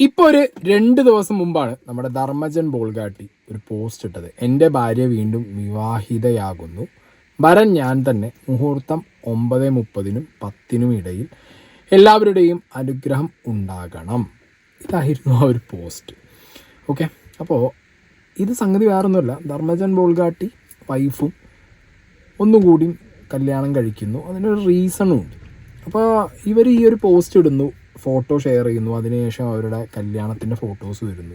ഇപ്പോൾ ഒരു രണ്ട് ദിവസം മുമ്പാണ് നമ്മുടെ ധർമ്മജൻ ബോൾഗാട്ടി ഒരു പോസ്റ്റ് ഇട്ടത്. എന്റെ ഭാര്യ വീണ്ടും വിവാഹിതയാകുന്നു. വരൻ ഞാൻ തന്നെ മുഹൂർത്തം ഒമ്പത് മുപ്പതിനും പത്തിനും ഇടയിൽ എല്ലാവരുടെയും അനുഗ്രഹം ഉണ്ടാകണം. ഇതായിരുന്നു ആ ഒരു പോസ്റ്റ്. ഓക്കെ? അപ്പോൾ ഇത് സംഗതി വേറൊന്നുമല്ല. ധർമ്മജൻ ബോൾഗാട്ടി വൈഫും ഒന്നുകൂടി കല്യാണം കഴിക്കുന്നു. അതിനൊരു റീസണും ഉണ്ട്. അപ്പോൾ ഇവർ ഈ ഒരു പോസ്റ്റ് ഇടുന്നു. ഫോട്ടോ ഷെയർ ചെയ്യുന്നു. അതിനുശേഷം അവരുടെ കല്യാണത്തിന്റെ ഫോട്ടോസ് വരുന്നു.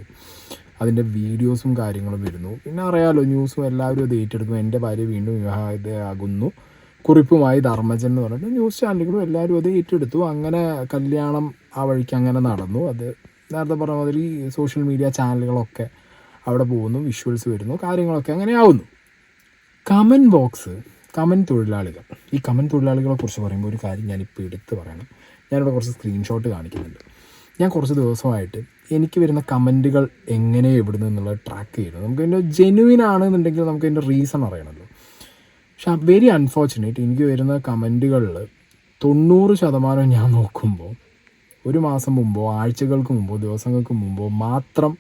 അതിന്റെ വീഡിയോസും കാര്യങ്ങളും വരുന്നു. പിന്നെ അറിയാലോ ന്യൂസും എല്ലാവരും അത് ഏറ്റെടുക്കും എന്റെ ഭാര്യ വീണ്ടും വിവാഹിതയാകുന്നു. കുറിപ്പുമായി ധർമ്മജൻ എന്ന് പറഞ്ഞിട്ട് ന്യൂസ് ചാനലുകളും എല്ലാവരും അത് ഏറ്റെടുത്തു. അങ്ങനെ കല്യാണം ആ വഴിക്ക് അങ്ങനെ നടന്നു. അത് നേരത്തെ പറഞ്ഞ മാതിരി സോഷ്യൽ മീഡിയ ചാനലുകളൊക്കെ അവിടെ പോകുന്നു. വിഷ്വൽസ് വരുന്നു. കാര്യങ്ങളൊക്കെ അങ്ങനെ ആവുന്നു. കമന്റ് ബോക്സ് കമന്റ് തൊഴിലാളികൾ. ഈ കമൻ തൊഴിലാളികളെ കുറിച്ച് പറയുമ്പോൾ ഒരു കാര്യം ഞാനിപ്പോൾ എടുത്ത് പറയണം. ഞാനിവിടെ കുറച്ച് സ്ക്രീൻഷോട്ട് കാണിക്കുന്നുണ്ട്. ഞാൻ കുറച്ച് ദിവസമായിട്ട് എനിക്ക് വരുന്ന കമന്റുകൾ എങ്ങനെ എവിടുന്ന് എന്നുള്ളത് ട്രാക്ക് ചെയ്യുന്നത് നമുക്ക് അതിന്റെ ജെനുവിൻ ആണെന്നുണ്ടെങ്കിൽ നമുക്ക് അതിന്റെ റീസൺ അറിയണമല്ലോ. പക്ഷെ വെരി അൺഫോർച്ചുനേറ്റ് എനിക്ക് വരുന്ന കമന്റുകളിൽ തൊണ്ണൂറ് ശതമാനം ഞാൻ നോക്കുമ്പോൾ ഒരു മാസം മുമ്പോ ആഴ്ചകൾക്ക് മുമ്പോ ദിവസങ്ങൾക്ക് മുമ്പോ മാത്രം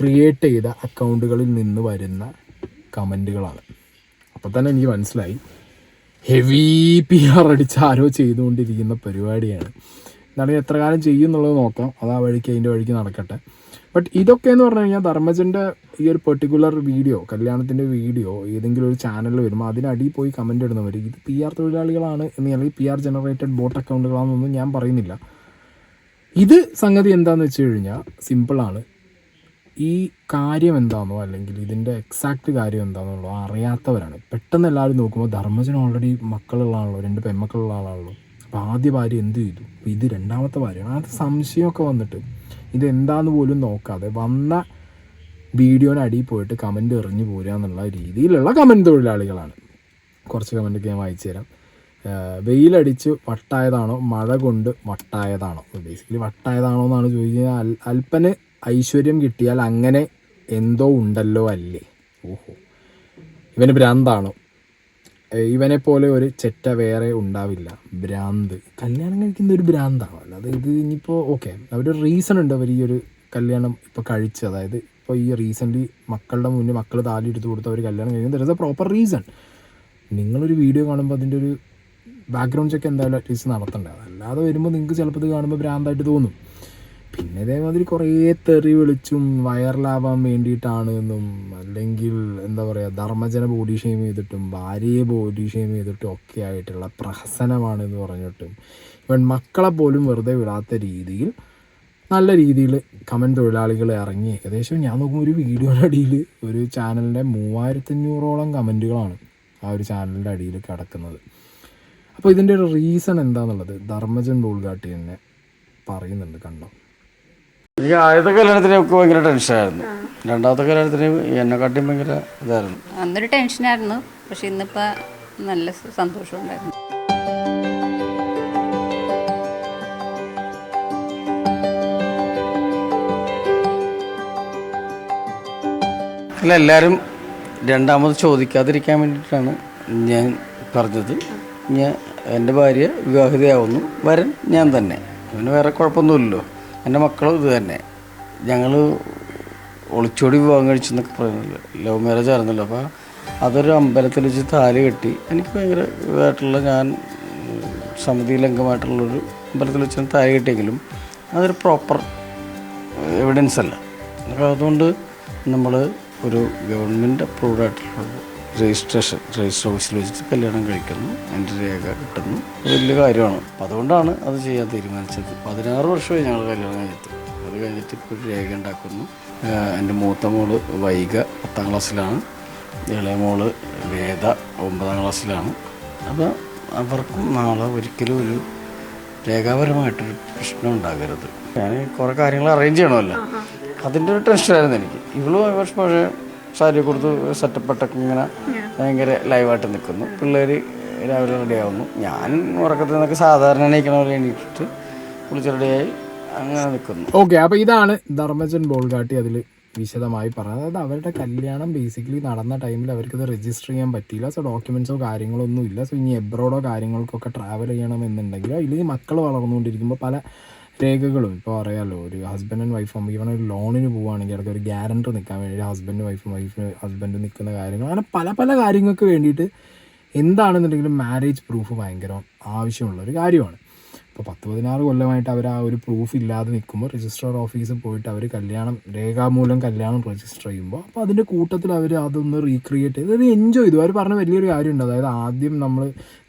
ക്രിയേറ്റ് ചെയ്ത അക്കൗണ്ടുകളിൽ നിന്ന് വരുന്ന കമന്റുകളാണ് അപ്പോൾ തന്നെ എനിക്ക് മനസ്സിലായി. ഹെവി പി ആർ അടിച്ച് ആരോ ചെയ്തുകൊണ്ടിരിക്കുന്ന പരിപാടിയാണ്. എന്നാലും എത്ര കാലം ചെയ്യും എന്നുള്ളത് നോക്കാം. അത് ആ വഴിക്ക് അതിന്റെ വഴിക്ക് നടക്കട്ടെ. ബട്ട് ഇതൊക്കെ എന്ന് പറഞ്ഞു കഴിഞ്ഞാൽ ധർമ്മജന്റെ ഈ ഒരു പെർട്ടിക്കുലർ വീഡിയോ കല്യാണത്തിന്റെ വീഡിയോ ഏതെങ്കിലും ഒരു ചാനലിൽ വരുമ്പോൾ അതിനടിയിൽ പോയി കമന്റ് ഇടുന്നവർ ഇത് പി ആർ തൊഴിലാളികളാണ് എന്ന് അല്ലെങ്കിൽ പി ആർ ജനറേറ്റഡ് ബോട്ട് അക്കൗണ്ടുകളാണെന്നൊന്നും ഞാൻ പറയുന്നില്ല. ഇത് സംഗതി എന്താണെന്ന് വെച്ച് കഴിഞ്ഞാൽ സിമ്പിളാണ് ഈ കാര്യം എന്താണെന്നോ അല്ലെങ്കിൽ ഇതിന്റെ എക്സാക്റ്റ് കാര്യം എന്താണെന്നുള്ളോ അറിയാത്തവരാണ്. പെട്ടെന്ന് എല്ലാവരും നോക്കുമ്പോൾ ധർമ്മജൻ ഓൾറെഡി മക്കളുള്ള ആളാണല്ലോ രണ്ട് പെൺമക്കളുള്ള ആളാണല്ലോ. അപ്പോൾ ആദ്യ ഭാര്യ എന്ത് ചെയ്തു? ഇത് രണ്ടാമത്തെ ഭാര്യയാണ്. അത് സംശയമൊക്കെ വന്നിട്ട് ഇതെന്താന്ന് പോലും നോക്കാതെ വന്ന വീഡിയോന് അടിയിൽ പോയിട്ട് കമന്റ് എറിഞ്ഞു പോരുക എന്നുള്ള രീതിയിലുള്ള കമന്റ് തൊഴിലാളികളാണ്. കുറച്ച് കമന്റൊക്കെ ഞാൻ വായിച്ചു തരാം. വെയിലടിച്ച് വട്ടായതാണോ മഴ കൊണ്ട് വട്ടായതാണോ? ബേസിക്കലി വട്ടായതാണോ എന്നാണ് ചോദിക്കുന്നത്. അൽ അല്പന് ഐശ്വര്യം കിട്ടിയാൽ അങ്ങനെ എന്തോ ഉണ്ടല്ലോ അല്ലേ? ഓഹോ. ഇവന് ഭ്രാന്താണോ. ഇവനെ പോലെ ഒരു ചെറ്റ വേറെ ഉണ്ടാവില്ല. ഭ്രാന്ത്. കല്യാണം കഴിക്കുന്ന ഒരു ഭ്രാന്താണോ. അല്ലാതെ ഇത് ഇനിയിപ്പോൾ ഓക്കെ അവർ റീസൺ ഉണ്ട്. അവർ ഈ ഒരു കല്യാണം ഇപ്പോൾ കഴിച്ച് അതായത് ഇപ്പോൾ ഈ റീസെന്റ്ലി മക്കളുടെ മുന്നിൽ മക്കൾ താലി എടുത്ത് കൊടുത്ത് അവർ കല്യാണം കഴിക്കുന്നത് there is a proper reason നിങ്ങളൊരു വീഡിയോ കാണുമ്പോൾ അതിന്റെ ഒരു ബാക്ക്ഗ്രൗണ്ട് ചെക്ക് എന്തായാലും അറ്റ്ലീസ്റ്റ് നടത്തണ്ടേ. അല്ലാതെ വരുമ്പോൾ നിങ്ങൾക്ക് ചിലപ്പോൾ ഇത് കാണുമ്പോൾ ഭ്രാന്തായിട്ട് തോന്നും. പിന്നെ ഇതേമാതിരി കുറേ തെറി വിളിച്ചും വൈറലാവാൻ വേണ്ടിയിട്ടാണ് എന്നും അല്ലെങ്കിൽ എന്താ പറയുക ധർമ്മജന ബോഡി ഷെയിം ചെയ്തിട്ടും ഭാര്യയെ ബോഡി ഷെയിം ചെയ്തിട്ടും ഒക്കെ ആയിട്ടുള്ള പ്രഹസനമാണ് എന്ന് പറഞ്ഞിട്ടും ഇവൻ മക്കളെ പോലും വെറുതെ വിടാത്ത രീതിയിൽ നല്ല രീതിയിൽ കമന്റ് തൊഴിലാളികൾ ഇറങ്ങി. ഏകദേശം ഞാൻ നോക്കുമ്പോൾ ഒരു വീഡിയോയുടെ അടിയിൽ ഒരു ചാനലിന്റെ മൂവായിരത്തഞ്ഞൂറോളം കമന്റുകളാണ് ആ ഒരു ചാനലിന്റെ അടിയിൽ കിടക്കുന്നത്. അപ്പോൾ ഇതിന്റെ ഒരു റീസൺ എന്താണെന്നുള്ളത് ധർമ്മജൻ ബോൾഗാട്ടി തന്നെ പറയുന്നുണ്ട് കണ്ടോ? എനിക്ക് ആദ്യത്തെ കല്യാണത്തിന് ഒക്കെ ഭയങ്കര ടെൻഷനായിരുന്നു രണ്ടാമത്തെ കല്യാണത്തിന് എന്നെക്കാട്ടിയും ഭയങ്കര ഇതായിരുന്നു. അന്നൊരു ടെൻഷനായിരുന്നു പക്ഷെ ഇന്നിപ്പോൾ നല്ല സന്തോഷം ഉണ്ടായിരുന്നു. അല്ല എല്ലാവരും രണ്ടാമത് ചോദിക്കാതിരിക്കാൻ വേണ്ടിയിട്ടാണ് ഞാൻ പറഞ്ഞത്. ഞാൻ എന്റെ ഭാര്യ വിവാഹിതയാവുന്നു. വരൻ ഞാൻ തന്നെ. അവന് വേറെ കുഴപ്പമൊന്നുമില്ലല്ലോ. എന്റെ മക്കളും ഇത് തന്നെ. ഞങ്ങൾ ഒളിച്ചോടി വിവാഹം കഴിച്ചെന്നൊക്കെ പറയുന്നില്ല ലവ് മാരേജ് ആയിരുന്നല്ലോ. അപ്പോൾ അതൊരു അമ്പലത്തിൽ വെച്ച് താലി കെട്ടി എനിക്ക് ഭയങ്കര ഇതായിട്ടുള്ള ഞാൻ സമിതിയിൽ അംഗമായിട്ടുള്ളൊരു അമ്പലത്തിൽ വെച്ച് താലി കെട്ടിയെങ്കിലും അതൊരു പ്രോപ്പർ എവിഡൻസ് അല്ല. അപ്പോൾ അതുകൊണ്ട് നമ്മൾ ഒരു ഗവൺമെന്റ് അപ്രൂവ്ഡ് ആയിട്ടുള്ള രജിസ്ട്രേഷൻ രജിസ്റ്റർ ഓഫീസിൽ വെച്ചിട്ട് കല്യാണം കഴിക്കുന്നു എന്റെ രേഖ കിട്ടുന്നു. വലിയ കാര്യമാണ്. അതുകൊണ്ടാണ് അത് ചെയ്യാൻ തീരുമാനിച്ചത്. പതിനാറ് വർഷമായി ഞങ്ങൾ കല്യാണം കഴിഞ്ഞിട്ട്. അത് കഴിഞ്ഞിട്ട് ഇപ്പോൾ ഒരു രേഖ ഉണ്ടാക്കുന്നു. എന്റെ മൂത്ത മോൾ വൈക പത്താം ക്ലാസ്സിലാണ്. ഇളയ മോൾ വേദ ഒമ്പതാം ക്ലാസ്സിലാണ്. അപ്പോൾ അവർക്കും നാളെ ഒരിക്കലും ഒരു രേഖാപരമായിട്ടൊരു പ്രശ്നം ഉണ്ടാകരുത്. ഞാൻ കുറേ കാര്യങ്ങൾ അറേഞ്ച് ചെയ്യണമല്ലോ. അതിന്റെ ഒരു ടെൻഷനായിരുന്നു എനിക്ക്. ഇവളും പക്ഷേ സാരി കൊടുത്ത് സെറ്റപ്പെട്ടൊക്കെ ഇങ്ങനെ ഭയങ്കര ലൈവായിട്ട് നിൽക്കുന്നു. പിള്ളേർ രാവിലെ റെഡിയാവുന്നു ഞാൻ ഉറക്കത്തിൽ നിന്നൊക്കെ സാധാരണ എണീക്കണ പോലെ എണീറ്റിട്ട് കുളിച്ച് റെഡിയായി അങ്ങനെ നിൽക്കുന്നു. ഓക്കെ അപ്പോൾ ഇതാണ് ധർമ്മജൻ ബോൾഗാട്ടി അതിൽ വിശദമായി പറഞ്ഞത്. അതായത് അവരുടെ കല്യാണം ബേസിക്കലി നടന്ന ടൈമിൽ അവർക്കത് രജിസ്റ്റർ ചെയ്യാൻ പറ്റിയില്ല. സോ ഡോക്യുമെൻസോ കാര്യങ്ങളോ ഒന്നും ഇല്ല. സോ ഇനി എബ്രോഡോ കാര്യങ്ങൾക്കൊക്കെ ട്രാവൽ ചെയ്യണമെന്നുണ്ടെങ്കിലോ ഇല്ലെങ്കിൽ മക്കൾ വളർന്നുകൊണ്ടിരിക്കുമ്പോൾ പല രേഖകളും ഇപ്പോൾ അറിയാമല്ലോ ഒരു ഹസ്ബൻഡ് ആൻഡ് വൈഫും ഈവൻ ഒരു ലോണിന് പോവുകയാണെങ്കിൽ അവർക്ക് ഒരു ഗ്യാരണ്ടർ നിൽക്കാൻ വേണ്ടി ഹസ്ബൻഡ് വൈഫും വൈഫിന് ഹസ്ബൻഡ് നിൽക്കുന്ന കാര്യങ്ങൾ അങ്ങനെ പല പല കാര്യങ്ങൾക്ക് വേണ്ടിയിട്ട് എന്താണെന്നുണ്ടെങ്കിലും മാരേജ് പ്രൂഫ് ഭയങ്കര ആവശ്യമുള്ള ഒരു കാര്യമാണ്. ഇപ്പോൾ പത്ത് പതിനാറ് കൊല്ലമായിട്ട് അവർ ആ ഒരു പ്രൂഫ് ഇല്ലാതെ നിൽക്കുമ്പോൾ രജിസ്ട്രാർ ഓഫീസിൽ പോയിട്ട് അവർ കല്യാണം രേഖാമൂലം കല്യാണം രജിസ്റ്റർ ചെയ്യുമ്പോൾ അപ്പോൾ അതിന്റെ കൂട്ടത്തിൽ അവർ അതൊന്ന് റീക്രിയേറ്റ് ചെയ്ത് അത് എൻജോയ് ചെയ്തു. അവർ പറഞ്ഞ വലിയൊരു കാര്യമുണ്ട്. അതായത് ആദ്യം നമ്മൾ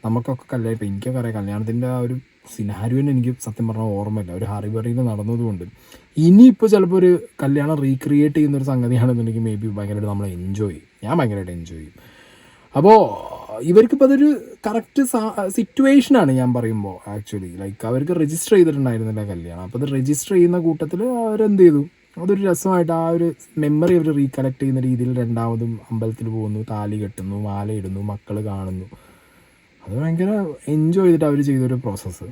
നമുക്കൊക്കെ കല്യാണം ഇപ്പോൾ എനിക്കൊക്കെ അറിയാം കല്യാണത്തിന്റെ ആ ഒരു സിനാരുവിന് എനിക്ക് സത്യം പറഞ്ഞാൽ ഓർമ്മയില്ല. ഒരു ഹറിബറിയിൽ നടന്നതുകൊണ്ട്. ഇനിയിപ്പോൾ ചിലപ്പോൾ ഒരു കല്യാണം റീക്രിയേറ്റ് ചെയ്യുന്ന ഒരു സംഗതിയാണെന്നുണ്ടെങ്കിൽ മേ ബി ഭയങ്കരമായിട്ട് നമ്മൾ എൻജോയ് ചെയ്യും. ഞാൻ ഭയങ്കരമായിട്ട് എൻജോയ് ചെയ്യും. അപ്പോൾ ഇവർക്കിപ്പോൾ അതൊരു കറക്റ്റ് സിറ്റുവേഷനാണ് ഞാൻ പറയുമ്പോൾ ആക്ച്വലി ലൈക്ക് അവർക്ക് രജിസ്റ്റർ ചെയ്തിട്ടുണ്ടായിരുന്നില്ല കല്യാണം. അപ്പോൾ അത് രജിസ്റ്റർ ചെയ്യുന്ന കൂട്ടത്തിൽ അവരെന്ത് ചെയ്തു? അതൊരു രസമായിട്ട് ആ ഒരു മെമ്മറി അവർ റീകളക്ട് ചെയ്യുന്ന രീതിയിൽ രണ്ടാമതും അമ്പലത്തിൽ പോകുന്നു താലി കെട്ടുന്നു മാല ഇടുന്നു മക്കൾ കാണുന്നു. അത് ഭയങ്കര എൻജോയ് ചെയ്തിട്ട് അവർ ചെയ്തൊരു പ്രോസസ്സ്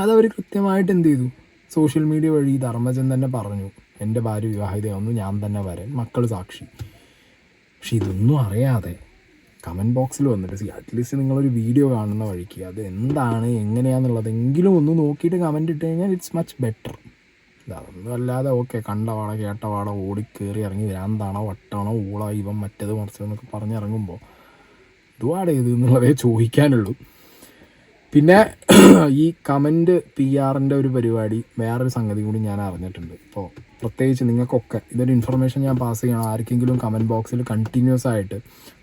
അതവർ കൃത്യമായിട്ട് എന്ത് ചെയ്തു? സോഷ്യൽ മീഡിയ വഴി ധർമ്മജൻ തന്നെ പറഞ്ഞു എന്റെ ഭാര്യ വിവാഹിതയാവുന്നു ഞാൻ തന്നെ വരാൻ മക്കൾ സാക്ഷി. പക്ഷെ ഇതൊന്നും അറിയാതെ കമന്റ് ബോക്സിൽ വന്നിട്ട് സി അറ്റ്ലീസ്റ്റ് നിങ്ങളൊരു വീഡിയോ കാണുന്ന വഴിക്ക് അത് എന്താണ് എങ്ങനെയാണെന്നുള്ളതെങ്കിലും ഒന്ന് നോക്കിയിട്ട് കമന്റ് ഇട്ട് കഴിഞ്ഞാൽ ഇറ്റ്സ് മച്ച് ബെറ്റർ അതൊന്നും അല്ലാതെ ഓക്കെ കണ്ട വാട കേട്ട വാട ഓടി കയറി ഇറങ്ങി വരാന്താണോ വട്ടാണോ ഊള ഇവൻ മറ്റേത് മറിച്ചതെന്നൊക്കെ പറഞ്ഞിറങ്ങുമ്പോൾ ഇതുവാട് ഇത് എന്നുള്ളതേ ചോദിക്കാനുള്ളൂ. പിന്നെ ഈ കമന്റ് പി ആറിന്റെ ഒരു പരിപാടി വേറൊരു സംഗതി കൂടി ഞാൻ അറിഞ്ഞിട്ടുണ്ട്. ഇപ്പോൾ പ്രത്യേകിച്ച് നിങ്ങൾക്കൊക്കെ ഇതൊരു ഇൻഫർമേഷൻ ഞാൻ പാസ് ചെയ്യണം. ആർക്കെങ്കിലും കമന്റ് ബോക്സിൽ കണ്ടിന്യൂസ് ആയിട്ട്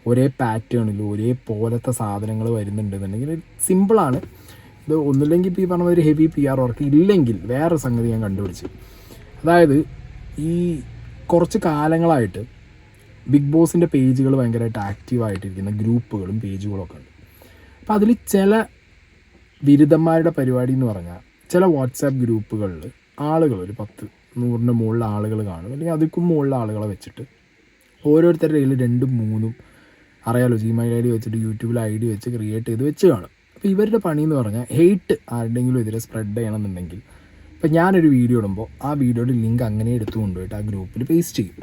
ഒരേ പാറ്റേണിൽ ഒരേ പോലത്തെ സാധനങ്ങൾ വരുന്നുണ്ടെന്നുണ്ടെങ്കിൽ സിമ്പിളാണ് ഇത് ഒന്നില്ലെങ്കിൽ ഇപ്പോൾ ഈ പറഞ്ഞ ഒരു ഹെവി പി ആർ വർക്ക് ഇല്ലെങ്കിൽ വേറെ സംഗതി ഞാൻ കണ്ടുപിടിച്ച്. അതായത് ഈ കുറച്ച് കാലങ്ങളായിട്ട് ബിഗ് ബോസിന്റെ പേജുകൾ ഭയങ്കരമായിട്ട് ആക്റ്റീവായിട്ടിരിക്കുന്ന ഗ്രൂപ്പുകളും പേജുകളും ഒക്കെ ഉണ്ട്. അപ്പോൾ അതിൽ ചില ബിരുദന്മാരുടെ പരിപാടി എന്ന് പറഞ്ഞാൽ ചില വാട്സാപ്പ് ഗ്രൂപ്പുകളിൽ ആളുകൾ ഒരു പത്ത് നൂറിന്റെ മുകളിൽ ആളുകൾ കാണും. അല്ലെങ്കിൽ അതിക്കും മുകളിൽ ആളുകളെ വെച്ചിട്ട് ഓരോരുത്തരുടെ കയ്യിൽ രണ്ടും മൂന്നും അറിയാലോ ജിമെയിൽ ഐ ഡി വെച്ചിട്ട് യൂട്യൂബിൽ ഐ ഡി വെച്ച് ക്രിയേറ്റ് ചെയ്ത് വെച്ച് കാണും. അപ്പോൾ ഇവരുടെ പണി എന്ന് പറഞ്ഞാൽ ഹെയ്റ്റ് ആരുടെങ്കിലും എതിരെ സ്പ്രെഡ് ചെയ്യണമെന്നുണ്ടെങ്കിൽ ഇപ്പം ഞാനൊരു വീഡിയോ ഇടുമ്പോൾ ആ വീഡിയോയുടെ ലിങ്ക് അങ്ങനെ എടുത്തു കൊണ്ടുപോയിട്ട് ആ ഗ്രൂപ്പിൽ പേസ്റ്റ് ചെയ്യും.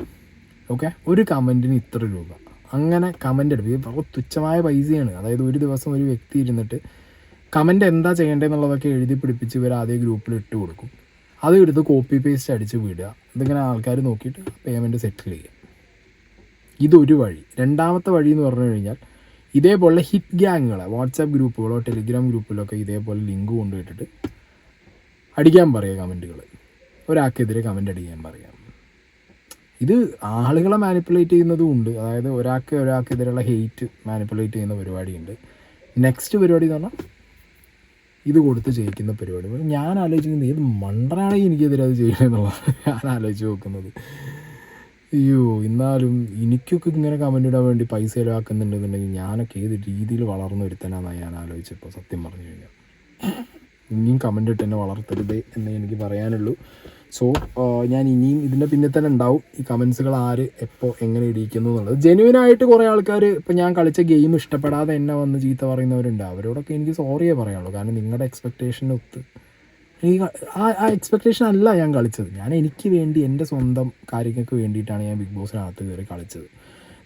ഓക്കെ ഒരു കമന്റിന് ഇത്ര രൂപ. അങ്ങനെ കമന്റ് ഇത് വളരെ തുച്ഛമായ പൈസയാണ്. അതായത് ഒരു ദിവസം ഒരു വ്യക്തി ഇരുന്നിട്ട് കമന്റ് എന്താ ചെയ്യേണ്ടതെന്നുള്ളതൊക്കെ എഴുതി പിടിപ്പിച്ച് ഇവർ ആദ്യം ഗ്രൂപ്പിൽ ഇട്ട് കൊടുക്കും. അത് എടുത്ത് കോപ്പി പേസ്റ്റ് അടിച്ച് വിടുക. ഇതിങ്ങനെ ആൾക്കാർ നോക്കിയിട്ട് പേയ്മെന്റ് സെറ്റിൽ ചെയ്യുക. ഇതൊരു വഴി. രണ്ടാമത്തെ വഴി എന്ന് പറഞ്ഞു കഴിഞ്ഞാൽ ഇതേപോലെ ഹിറ്റ് ഗ്യാങ്ങുകളെ വാട്സാപ്പ് ഗ്രൂപ്പുകളോ ടെലിഗ്രാം ഗ്രൂപ്പിലോ ഒക്കെ ഇതേപോലെ ലിങ്ക് കൊണ്ടുപോയിട്ടിട്ട് അടിക്കാൻ പറയുക കമന്റുകൾ ഒരാൾക്കെതിരെ കമന്റ് അടിക്കാൻ പറയാം ഇത് ആളുകളെ മാനിപ്പുലേറ്റ് ചെയ്യുന്നതും ഉണ്ട്. അതായത് ഒരാൾക്ക് ഒരാൾക്കെതിരെയുള്ള ഹെയ്റ്റ് മാനിപ്പുലേറ്റ് ചെയ്യുന്ന പരിപാടിയുണ്ട്. നെക്സ്റ്റ് പരിപാടി എന്ന് പറഞ്ഞാൽ ഇത് കൊടുത്ത് ജയിക്കുന്ന പരിപാടി. ഞാൻ ആലോചിക്കുന്നത് ഏത് മണ്ടനാണ് എനിക്കെതിരെ അത് ചെയ്യണമെന്നുള്ളത് ഞാൻ ആലോചിച്ച് നോക്കുന്നത്. അയ്യോ എന്നാലും എനിക്കൊക്കെ ഇങ്ങനെ കമന്റ് ഇടാൻ വേണ്ടി പൈസ ചിലവാക്കുന്നുണ്ടെന്നുണ്ടെങ്കിൽ ഞാനൊക്കെ ഏത് രീതിയിൽ വളർന്നു വരുത്താനാണെന്നാണ് ഞാൻ ആലോചിച്ചപ്പോൾ സത്യം പറഞ്ഞു കഴിഞ്ഞാൽ. ഇനിയും കമന്റ് ഇട്ട് എന്നെ വളർത്തരുതേ എന്നേ എനിക്ക് പറയാനുള്ളൂ. സോ ഞാൻ ഇനിയും ഇതിന്റെ പിന്നിൽ തന്നെ ഉണ്ടാവും. ഈ കമൻസുകൾ ആര് എപ്പോൾ എങ്ങനെ ഇടിക്കുന്നു എന്നുള്ളത്. ജെന്യൂനായിട്ട് കുറേ ആൾക്കാർ ഇപ്പം ഞാൻ കളിച്ച ഗെയിം ഇഷ്ടപ്പെടാതെ എന്നെ വന്ന് ചീത്ത പറയുന്നവരുണ്ട്. അവരോടൊക്കെ എനിക്ക് സോറിയേ പറയാനുള്ളൂ. കാരണം നിങ്ങളുടെ എക്സ്പെക്റ്റേഷന് ഒത്ത്. എനിക്ക് ആ ആ എക്സ്പെക്റ്റേഷൻ അല്ല ഞാൻ കളിച്ചത്. ഞാൻ എനിക്ക് വേണ്ടി എന്റെ സ്വന്തം കാര്യങ്ങൾക്ക് വേണ്ടിയിട്ടാണ് ഞാൻ ബിഗ് ബോസിനകത്ത് കയറി കളിച്ചത്.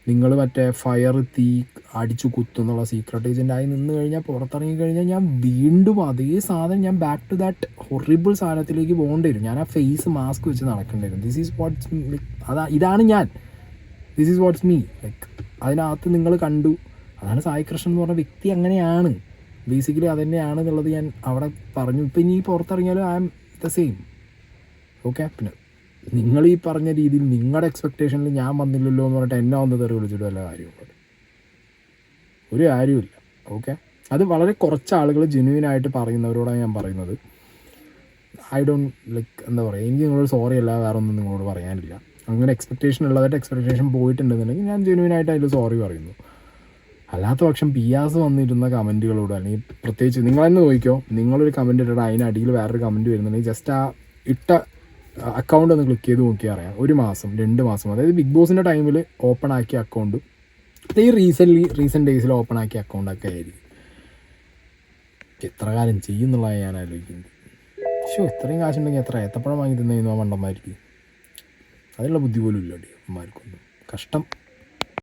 നിങ്ങൾ മറ്റേ ഫയർ തീ അടിച്ചു കുത്തുന്നുള്ള സീക്രട്ട് ഏജന്റ് ആയി നിന്ന് കഴിഞ്ഞാൽ പുറത്തിറങ്ങി കഴിഞ്ഞാൽ ഞാൻ വീണ്ടും അതേ സാധനം ഞാൻ ബാക്ക് ടു ദാറ്റ് ഹൊറിബിൾ സാധനത്തിലേക്ക് പോകേണ്ടി വരും ഞാൻ ആ ഫേസ് മാസ്ക് വെച്ച് നടക്കേണ്ടി വരും ദിസ് ഈസ് വാട്ട്സ് അതാ ഇതാണ് ഞാൻ. This is what's me like അതിനകത്ത് നിങ്ങൾ കണ്ടു. അതാണ് സായി കൃഷ്ണൻ എന്ന് പറഞ്ഞ വ്യക്തി അങ്ങനെയാണ്. ബേസിക്കലി അതുതന്നെയാണ് എന്നുള്ളത് ഞാൻ അവിടെ പറഞ്ഞു. ഇപ്പം ഇനി പുറത്തിറങ്ങിയാലും I'm the same okay പിന്നെ നിങ്ങൾ ഈ പറഞ്ഞ രീതിയിൽ നിങ്ങളുടെ എക്സ്പെക്റ്റേഷനിൽ ഞാൻ വന്നില്ലല്ലോ എന്ന് പറഞ്ഞിട്ട് എന്നെ വന്ന് തെറി വിളിച്ചിട്ട് വല്ല കാര്യമുണ്ട് ഒരു കാര്യമില്ല ഓക്കെ അത് വളരെ കുറച്ച് ആളുകൾ ജെന്യൂനായിട്ട് പറയുന്നവരോടാണ് ഞാൻ പറയുന്നത്. ഐ ഡോണ്ട് ലൈക്ക് എന്താ പറയുക എനിക്ക് നിങ്ങളോട് സോറി അല്ല വേറെ ഒന്നും നിങ്ങളോട് പറയാനില്ല. അങ്ങനെ എക്സ്പെക്റ്റേഷൻ ഉള്ളതായിട്ട് എക്സ്പെക്റ്റേഷൻ പോയിട്ടുണ്ടെന്നുണ്ടെങ്കിൽ ഞാൻ ജെന്യൂനായിട്ട് അതിൽ സോറി പറയുന്നു. അല്ലാത്ത പക്ഷം പിയാസ് വന്നിരുന്ന കമന്റുകളോട് അല്ലെങ്കിൽ പ്രത്യേകിച്ച് നിങ്ങൾ തന്നെ നോക്കിക്കോ നിങ്ങളൊരു കമന്റ് ഇട്ടിട്ട് അതിനടിയിൽ വേറൊരു കമന്റ് വരുന്നുണ്ടെങ്കിൽ ജസ്റ്റ് ആ ഇട്ട അക്കൗണ്ട് ഒന്ന് ക്ലിക്ക് ചെയ്ത് നോക്കിയാൽ അറിയാം. ഒരു മാസം രണ്ട് മാസം അതായത് ബിഗ് ബോസിന്റെ ടൈമിൽ ഓപ്പൺ ആക്കിയ അക്കൗണ്ടും ഈ റീസെന്റ്ലി റീസെന്റ് ഡേയ്സിൽ ഓപ്പൺ ആക്കിയ അക്കൗണ്ടൊക്കെ ആയിരിക്കും. എത്ര കാലം ചെയ്യുന്നുള്ളതാണ് ഞാൻ ആലോചിക്കുന്നത്. ഷോ ഇത്രയും കാശുണ്ടെങ്കിൽ എത്ര ഏത്തപ്പഴം വാങ്ങി തന്നു മണ്ടന്മാർക്ക്? അതിനുള്ള ബുദ്ധി പോലും ഇല്ല അമ്മമാർക്കൊന്നും കഷ്ടം.